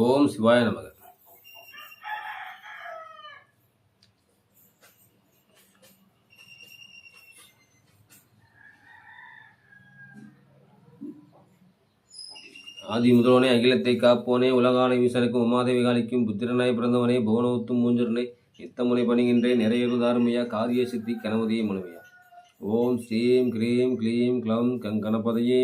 ஓம் சிவாய நமக. ஆதி முதல்வனே அகிலத்தை காப்போனே உலகாலை வீசனுக்கும் உமாதேவி காலிக்கும் புத்திரனாய் பிறந்தவனே புவனவுத்தும் மூஞ்சரனை நித்தமுனை பணிகின்றேன் நிறையருதாருமையா காரிய சித்தி கணபதியை மனுமையா ஓம் ஸ்ரீம் கிரீம் க்ளீம் க்ளம் கங்கணபதையே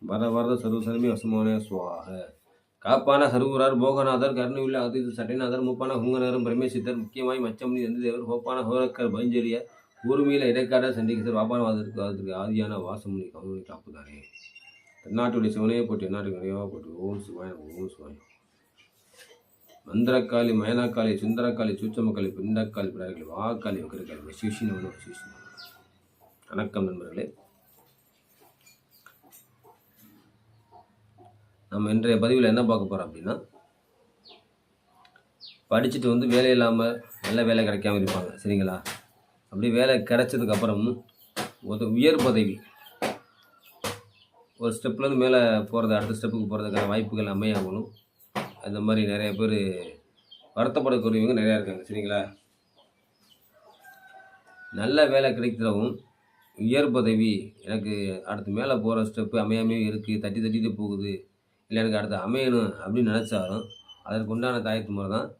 வர வரத சர்வசனமே வசமான சுவாக. காப்பான சருகுரார் போகநாதர் கருணையுள்ள அதிது சட்டைநாதர் மூப்பான ஹுங்கநகரம் பிரமேசித்தர் முக்கியமாய் மச்சமணி எந்த தேவர் கோப்பான ஹோரக்கர் பஞ்சரிய ஊர்மியில இடைக்காட சண்டிகேசர் வாதத்திற்கு அதற்கு ஆதியான வாசமுனி கவுனி காப்புதானே தென்னாட்டுடைய சிவனையே போட்டு எந்நாட்டு நிறைவாக போட்டு ஓம் சிவாயம் ஓம் சிவாயம் மந்திரக்காளி மயனாக்காளி சுந்தரக்காளி சூச்சமக்காளி பிண்டக்காளி பிடாரிக்காளி வாக்காளி வக்கரக்காளி வசிஷினி வசிஷினி வணக்கம் நண்பர்களே. நம்ம இன்றைய பதிவில் என்ன பார்க்க போகிறோம் அப்படின்னா படிச்சுட்டு வந்து வேலை இல்லாமல் நல்ல வேலை கிடைக்காம இருப்பாங்க. சரிங்களா? அப்படி வேலை கிடைச்சதுக்கப்புறம் ஒரு உயர் பதவி ஒரு ஸ்டெப்லேருந்து மேலே போகிறது அடுத்த ஸ்டெப்புக்கு போகிறதுக்கான வாய்ப்புகள் அமையாகணும் அந்த மாதிரி நிறைய பேர் வருத்தப்படக்கூடியவங்க நிறையா இருக்காங்க. சரிங்களா? நல்ல வேலை கிடைக்கிறவும் உயர் பதவி எனக்கு அடுத்து மேலே போகிற ஸ்டெப்பு அமையாமையும் இருக்குது தட்டி தட்டிட்டு போகுது இல்லை எனக்கு அடுத்து அமையணும் அப்படின்னு நினச்சாலும் அதற்கு உண்டான தாயத்து முறை தான்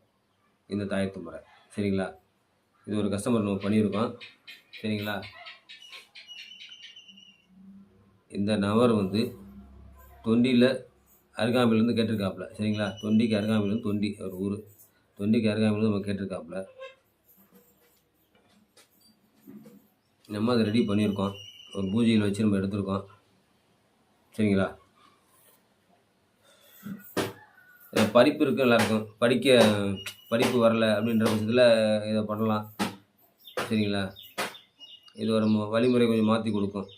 இந்த தாயத்து முறை. சரிங்களா? இது ஒரு கஸ்டமர் நம்ம பண்ணியிருக்கோம். சரிங்களா? இந்த நபர் வந்து தொண்டியில் அருகாமையிலேருந்து கேட்டிருக்காப்புல. சரிங்களா? தொண்டிக்கு அருகாமையிலேருந்து தொண்டி ஒரு ஊர். தொண்டிக்கு அருகாமையிலேருந்து நம்ம கேட்டிருக்காப்புல. நம்ம அதை ரெடி பண்ணியிருக்கோம். ஒரு பூஜையில் வச்சு நம்ம எடுத்திருக்கோம். சரிங்களா? படிப்பு இருக்கும் எல்லாருக்கும். படிக்க படிப்பு வரல அப்படின்ற பட்சத்தில் இதை பண்ணலாம். சரிங்களா? இது ஒரு வழிமுறை கொஞ்சம் மாற்றி கொடுக்கும்.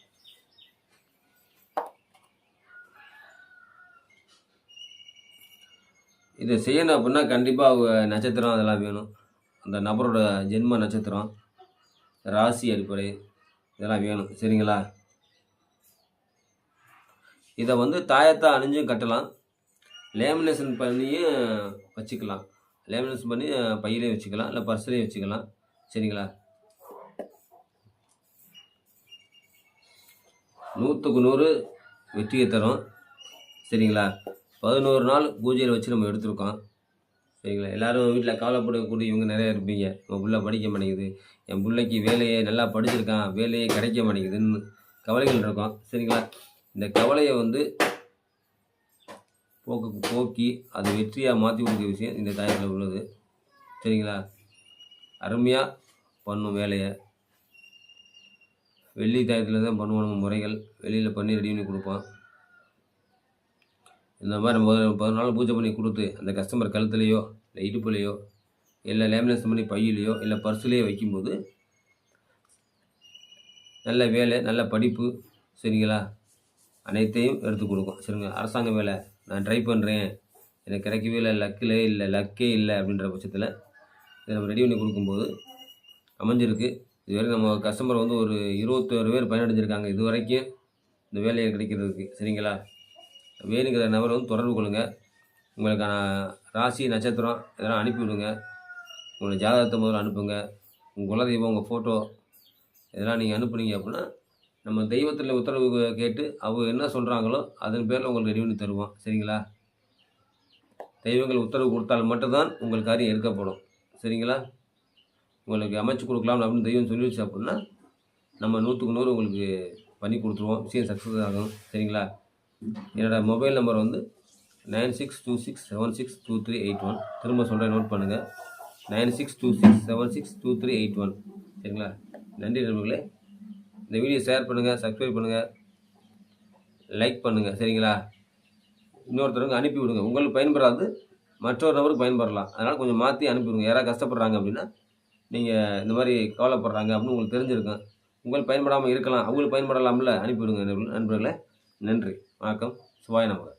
இதை செய்யணும் அப்படின்னா கண்டிப்பாக நட்சத்திரம் அதெல்லாம் வேணும். அந்த நபரோட ஜென்ம நட்சத்திரம் ராசி அடிப்படை இதெல்லாம் வேணும். சரிங்களா? இதை வந்து தாயத்தை அணிஞ்சும் கட்டலாம். லேமினேஷன் பண்ணியும் வச்சுக்கலாம். லேமினேஷன் பண்ணி பையிலையும் வச்சுக்கலாம் இல்லை பர்ஸ்லேயும் வச்சுக்கலாம். சரிங்களா? நூற்றுக்கு நூறு வெற்றியை தரும். சரிங்களா? பதினோரு நாள் பூஜையில் வச்சு நம்ம எடுத்திருக்கோம். சரிங்களா? எல்லோரும் வீட்டில் கவலைப்படக்கூடிய இவங்க நிறையா இருப்பீங்க. உங்கள் பிள்ளை படிக்க மாட்டேங்குது. என் பிள்ளைக்கு வேலையை நல்லா படிச்சிருக்கான். வேலையே கிடைக்க மாட்டேங்குதுன்னு கவலைகள் இருக்கும். சரிங்களா? இந்த கவலையை வந்து போக்கு போக்கி அதை வெற்றியாக மாற்றி கொடுக்குற விஷயம் இந்த தாயத்தில் உள்ளது. சரிங்களா? அருமையாக பண்ணும் வேலையை. வெள்ளி தாயத்தில் தான் பண்ணுவோம் நம்ம முறைகள். வெளியில் பண்ணி ரெடி பண்ணி கொடுப்போம் இந்த மாதிரி முதல் ஒரு நாள் பூஜை பண்ணி கொடுத்து அந்த கஸ்டமர் கழுத்துலையோ இல்லை இடுப்புலையோ இல்லை லேமினேஷன் பண்ணி பையிலையோ இல்லை பர்ஸ்லேயோ வைக்கும்போது நல்ல வேலை நல்ல படிப்பு. சரிங்களா? அனைத்தையும் எடுத்து கொடுக்கும். சரிங்க அரசாங்க வேலை. நான் ட்ரை பண்ணுறேன் எனக்கு கிடைக்கவே இல்லை லக்கில் இல்லை லக்கே இல்லை அப்படின்ற பட்சத்தில் இதை நம்ம ரெடி பண்ணி கொடுக்கும்போது அமைஞ்சிருக்கு. இதுவரை நம்ம கஸ்டமர் வந்து ஒரு இருபத்தோரு பேர் பயனடைஞ்சிருக்காங்க. இது வரைக்கும் இந்த வேலையை கிடைக்கிறதுக்கு. சரிங்களா? வேணுங்கிற நபரை வந்து தொடர்பு கொள்ளுங்கள் உங்களுக்கான ராசி நட்சத்திரம் இதெல்லாம் அனுப்பிவிடுங்க. உங்களோட ஜாதகத்தை முதல்ல அனுப்புங்க. உங்கள் குலதெய்வம் உங்கள் ஃபோட்டோ இதெல்லாம் நீங்கள் அனுப்புனீங்க அப்படின்னா நம்ம தெய்வத்தில் உத்தரவு கேட்டு அவங்க என்ன சொல்கிறாங்களோ அதன் பேரில் உங்களுக்கு ரெடி பண்ணி தருவோம். சரிங்களா? தெய்வங்கள் உத்தரவு கொடுத்தால் மட்டும்தான் உங்கள் காரியம் எடுக்கப்படும். சரிங்களா? உங்களுக்கு அமைச்சு கொடுக்கலாம் அப்படின்னு தெய்வம் சொல்லிடுச்சு அப்படின்னா நம்ம நூற்றுக்கு நூறு உங்களுக்கு பண்ணி கொடுத்துருவோம். விஷயம் சக்ஸஸ் ஆகும். சரிங்களா? என்னோடய மொபைல் நம்பர் வந்து nine six two six seven six two three eight one திரும்ப சொல்கிறேன் நோட் பண்ணுங்கள் nine six two six seven six two three eight one சரிங்களா? நன்றி நண்பர்களே. இந்த வீடியோ ஷேர் பண்ணுங்கள் சப்ஸ்கிரைப் பண்ணுங்கள் லைக் பண்ணுங்கள் சரிங்களா? இன்னொருத்தருக்கு அனுப்பி விடுங்க. உங்களுக்கு பயன்படாது மற்றொரு நபருக்கு பயன்படலாம். அதனால் கொஞ்சம் மாற்றி அனுப்பி விடுங்க. யாராவது கஷ்டப்படுறாங்க அப்படின்னா நீங்கள் இந்த மாதிரி கவலைப்படுறாங்க அப்படின்னு உங்களுக்கு தெரிஞ்சிருக்கும். உங்களுக்கு பயன்படாமல் இருக்கலாம். அவங்களுக்கு பயன்படலாம்ல. அனுப்பிவிடுங்க நண்பர்களே. நன்றி. வணக்கம். சுபாய் நமக்கு